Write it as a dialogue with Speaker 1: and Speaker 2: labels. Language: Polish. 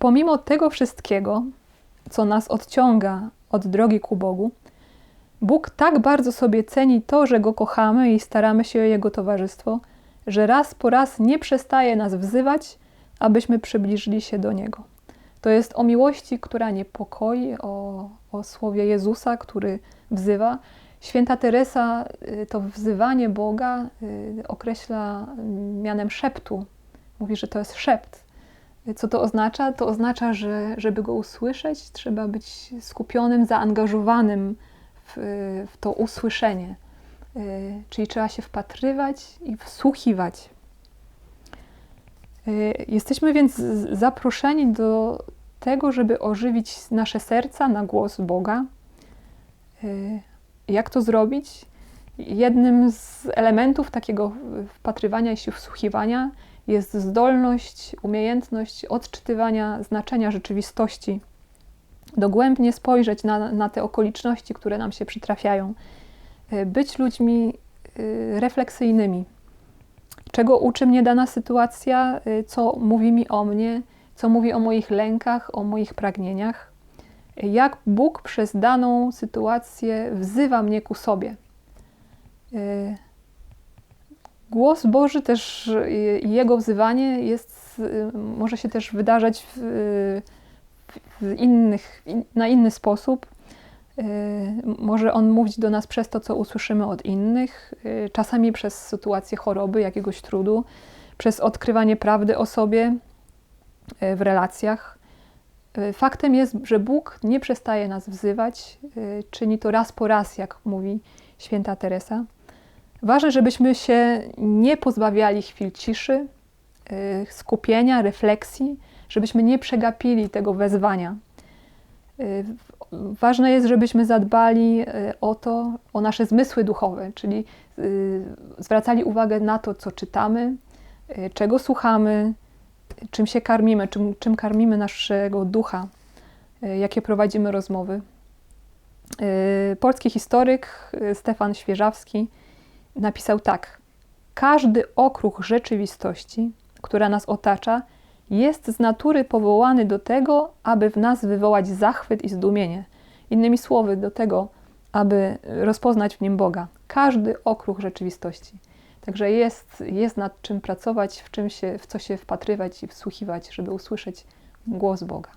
Speaker 1: Pomimo tego wszystkiego, co nas odciąga od drogi ku Bogu, Bóg tak bardzo sobie ceni to, że Go kochamy i staramy się o Jego towarzystwo, że raz po raz nie przestaje nas wzywać, abyśmy przybliżyli się do Niego. To jest o miłości, która niepokoi, o, o słowie Jezusa, który wzywa. Święta Teresa y, to wzywanie Boga y, określa mianem szeptu. Mówi, że to jest szept. Co to oznacza? To oznacza, że żeby go usłyszeć, trzeba być skupionym, zaangażowanym w, to usłyszenie. Y, czyli trzeba się wpatrywać i wsłuchiwać. Y, jesteśmy więc zaproszeni do tego, żeby ożywić nasze serca na głos Boga. Y, jak to zrobić? Jednym z elementów takiego wpatrywania się, wsłuchiwania jest zdolność, umiejętność odczytywania znaczenia rzeczywistości, dogłębnie spojrzeć na, na te okoliczności, które nam się przytrafiają, e, być ludźmi e, refleksyjnymi. Czego uczy mnie dana sytuacja, e, co mówi mi o mnie, co mówi o moich lękach, o moich pragnieniach, jak Bóg przez daną sytuację wzywa mnie ku sobie. Głos Boży też i jego wzywanie jest, może się też wydarzać w, w innych, na inny sposób. Y, może on mówić do nas przez to, co usłyszymy od innych, y, czasami przez sytuację choroby, jakiegoś trudu, przez odkrywanie prawdy o sobie y, w relacjach. Faktem jest, że Bóg nie przestaje nas wzywać, czyni to raz po raz, jak mówi święta Teresa. Ważne, żebyśmy się nie pozbawiali chwil ciszy, skupienia, refleksji, żebyśmy nie przegapili tego wezwania. Y, ważne jest, żebyśmy zadbali y, o to, o nasze zmysły duchowe, czyli zwracali uwagę na to, co czytamy, czego słuchamy, czym się karmimy, czym, czym karmimy naszego ducha, jakie prowadzimy rozmowy. Polski historyk Stefan Świeżawski napisał tak: Każdy okruch rzeczywistości, która nas otacza, jest z natury powołany do tego, aby w nas wywołać zachwyt i zdumienie. Innymi słowy, do tego, aby rozpoznać w nim Boga. Każdy okruch rzeczywistości. Także jest, jest nad czym pracować, w, czym się, w co się wpatrywać i wsłuchiwać, żeby usłyszeć głos Boga.